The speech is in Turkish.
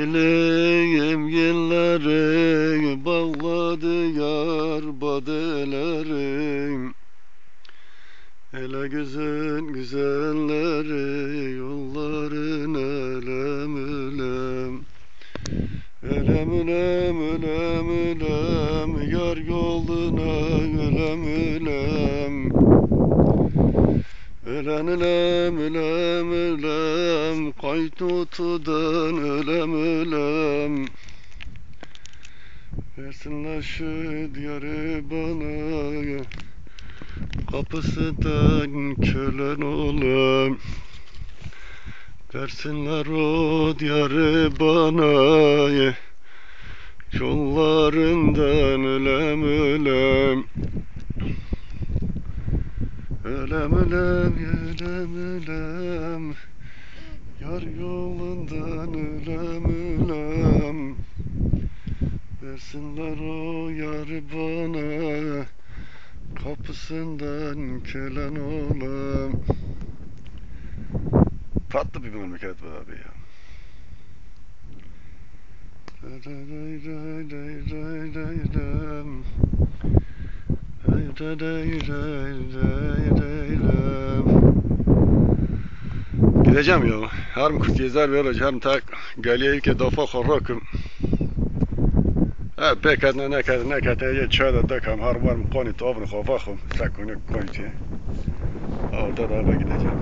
Dileğim yılları bağladı yar badelerim. Ele güzel güzelleri yolların elem elem Elem elem elem elem yar yoluna elem elem Elem elem elem elem kaytutudan elem elem Versinler şu diyarı bana. Kapısından kölen olam Versinler o diyarı bana. Yollarından ölem ölem Ölem ölem ölem ölem. Yar yolundan ölem ölem. Versinler o yar bana. Kapısından kölen olam Tatlı bir memleket bu abi ya. Ray Gideceğim ya. Harm kurt gezer vereceğim tak geliyor ki dafa xorrokum. Ha pek ne ne kadar ne kadar ye çada dakam har var mı koni tavını xofaxum sakunu konti. Orada da gideceğim.